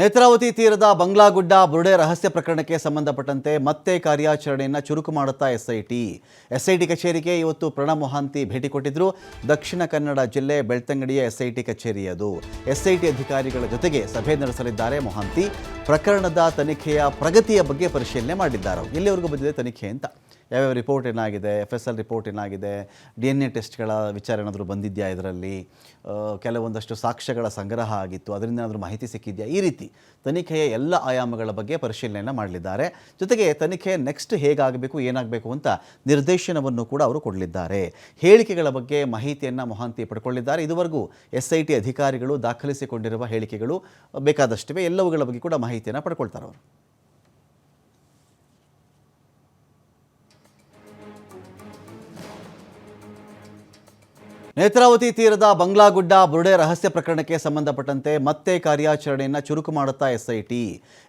ನೇತ್ರಾವತಿ ತೀರದ ಬಂಗ್ಲಾಗುಡ್ಡ ಬುರುಡೆ ರಹಸ್ಯ ಪ್ರಕರಣಕ್ಕೆ ಸಂಬಂಧಪಟ್ಟಂತೆ ಮತ್ತೆ ಕಾರ್ಯಾಚರಣೆಯನ್ನು ಚುರುಕು ಮಾಡುತ್ತಾ ಎಸ್ಐಟಿ. ಎಸ್ಐಟಿ ಕಚೇರಿಗೆ ಇವತ್ತು ಪ್ರಣಬ್ ಮೊಹಾಂತಿ ಭೇಟಿ ಕೊಟ್ಟಿದ್ರು. ದಕ್ಷಿಣ ಕನ್ನಡ ಜಿಲ್ಲೆ ಬೆಳ್ತಂಗಡಿಯ ಎಸ್ಐಟಿ ಕಚೇರಿ ಅದು ಎಸ್ಐಟಿ ಅಧಿಕಾರಿಗಳ ಜೊತೆಗೆ ಸಭೆ ನಡೆಸಲಿದ್ದಾರೆ ಮೊಹಾಂತಿ. ಪ್ರಕರಣದ ತನಿಖೆಯ ಪ್ರಗತಿಯ ಬಗ್ಗೆ ಪರಿಶೀಲನೆ ಮಾಡಿದ್ದಾರೆ ಎಲ್ಲಿವರೆಗೂ ಬಂದಿದೆ ತನಿಖೆ ಅಂತ? ಯಾವ್ಯಾವ ರಿಪೋರ್ಟ್ ಏನಾಗಿದೆ ಎಫ್ ಎಸ್ ಎಲ್ ರಿಪೋರ್ಟ್ ಏನಾಗಿದೆ ಡಿ ಎನ್ ಎ ಟೆಸ್ಟ್ಗಳ ವಿಚಾರ ಏನಾದರೂ ಬಂದಿದೆಯಾ ಇದರಲ್ಲಿ? ಕೆಲವೊಂದಷ್ಟು ಸಾಕ್ಷ್ಯಗಳ ಸಂಗ್ರಹ ಆಗಿತ್ತು, ಅದರಿಂದ ಏನಾದರೂ ಮಾಹಿತಿ ಸಿಕ್ಕಿದೆಯಾ? ಈ ರೀತಿ ತನಿಖೆಯ ಎಲ್ಲ ಆಯಾಮಗಳ ಬಗ್ಗೆ ಪರಿಶೀಲನೆಯನ್ನು ಮಾಡಲಿದ್ದಾರೆ. ಜೊತೆಗೆ ತನಿಖೆ ನೆಕ್ಸ್ಟ್ ಹೇಗಾಗಬೇಕು, ಏನಾಗಬೇಕು ಅಂತ ನಿರ್ದೇಶನವನ್ನು ಕೂಡ ಅವರು ಕೊಡಲಿದ್ದಾರೆ. ಹೇಳಿಕೆಗಳ ಬಗ್ಗೆ ಮಾಹಿತಿಯನ್ನು ಮೊಹಾಂತಿ ಪಡ್ಕೊಳ್ಳಿದ್ದಾರೆ. ಇದುವರೆಗೂ ಎಸ್ ಐ ಟಿ ಅಧಿಕಾರಿಗಳು ದಾಖಲಿಸಿಕೊಂಡಿರುವ ಹೇಳಿಕೆಗಳು ಬೇಕಾದಷ್ಟಿವೆ. ಎಲ್ಲವುಗಳ ಬಗ್ಗೆ ಕೂಡ ಮಾಹಿತಿಯನ್ನು ಪಡ್ಕೊಳ್ತಾರೆ ಅವರು. ನೇತ್ರಾವತಿ ತೀರದ ಬಂಗ್ಲಾಗುಡ್ಡ ಬುರುಡೆ ರಹಸ್ಯ ಪ್ರಕರಣಕ್ಕೆ ಸಂಬಂಧಪಟ್ಟಂತೆ ಮತ್ತೆ ಕಾರ್ಯಾಚರಣೆಯನ್ನು ಚುರುಕು ಮಾಡುತ್ತಾ ಎಸ್ಐಟಿ.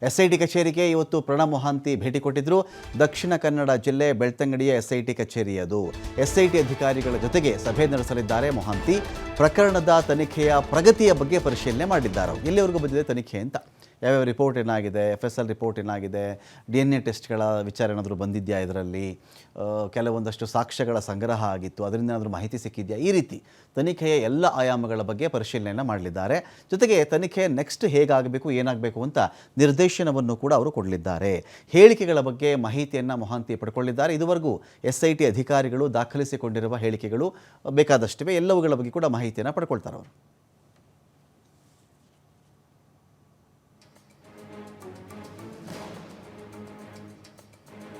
ಎಸ್ಐಟಿ ಕಚೇರಿಗೆ ಇವತ್ತು ಪ್ರಣಬ್ ಮೊಹಾಂತಿ ಭೇಟಿ ಕೊಟ್ಟಿದ್ರು. ದಕ್ಷಿಣ ಕನ್ನಡ ಜಿಲ್ಲೆ ಬೆಳ್ತಂಗಡಿಯ ಎಸ್ಐಟಿ ಕಚೇರಿ ಅದು ಎಸ್ಐಟಿ ಅಧಿಕಾರಿಗಳ ಜೊತೆಗೆ ಸಭೆ ನಡೆಸಲಿದ್ದಾರೆ ಮೊಹಾಂತಿ. ಪ್ರಕರಣದ ತನಿಖೆಯ ಪ್ರಗತಿಯ ಬಗ್ಗೆ ಪರಿಶೀಲನೆ ಮಾಡಿದ್ದಾರೆ ಎಲ್ಲಿವರೆಗೂ ಬಂದಿದೆ ತನಿಖೆ ಅಂತ? ಯಾವ್ಯಾವ ರಿಪೋರ್ಟ್ ಏನಾಗಿದೆ ಎಫ್ ಎಸ್ ಎಲ್ ರಿಪೋರ್ಟ್ ಏನಾಗಿದೆ ಡಿ ಎನ್ ಎ ಟೆಸ್ಟ್ಗಳ ವಿಚಾರ ಏನಾದರೂ ಬಂದಿದೆಯಾ ಇದರಲ್ಲಿ? ಕೆಲವೊಂದಷ್ಟು ಸಾಕ್ಷ್ಯಗಳ ಸಂಗ್ರಹ ಆಗಿತ್ತು, ಅದರಿಂದ ಏನಾದರೂ ಮಾಹಿತಿ ಸಿಕ್ಕಿದೆಯಾ? ಈ ರೀತಿ ತನಿಖೆಯ ಎಲ್ಲ ಆಯಾಮಗಳ ಬಗ್ಗೆ ಪರಿಶೀಲನೆಯನ್ನು ಮಾಡಲಿದ್ದಾರೆ. ಜೊತೆಗೆ ತನಿಖೆ ನೆಕ್ಸ್ಟ್ ಹೇಗಾಗಬೇಕು, ಏನಾಗಬೇಕು ಅಂತ ನಿರ್ದೇಶನವನ್ನು ಕೂಡ ಅವರು ಕೊಡಲಿದ್ದಾರೆ. ಹೇಳಿಕೆಗಳ ಬಗ್ಗೆ ಮಾಹಿತಿಯನ್ನು ಮೊಹಾಂತಿ ಪಡ್ಕೊಳ್ಳಿದ್ದಾರೆ. ಇದುವರೆಗೂ ಎಸ್ ಐ ಟಿ ಅಧಿಕಾರಿಗಳು ದಾಖಲಿಸಿಕೊಂಡಿರುವ ಹೇಳಿಕೆಗಳು ಬೇಕಾದಷ್ಟಿವೆ. ಎಲ್ಲವುಗಳ ಬಗ್ಗೆ ಕೂಡ ಮಾಹಿತಿಯನ್ನು ಪಡ್ಕೊಳ್ತಾರೆ ಅವರು.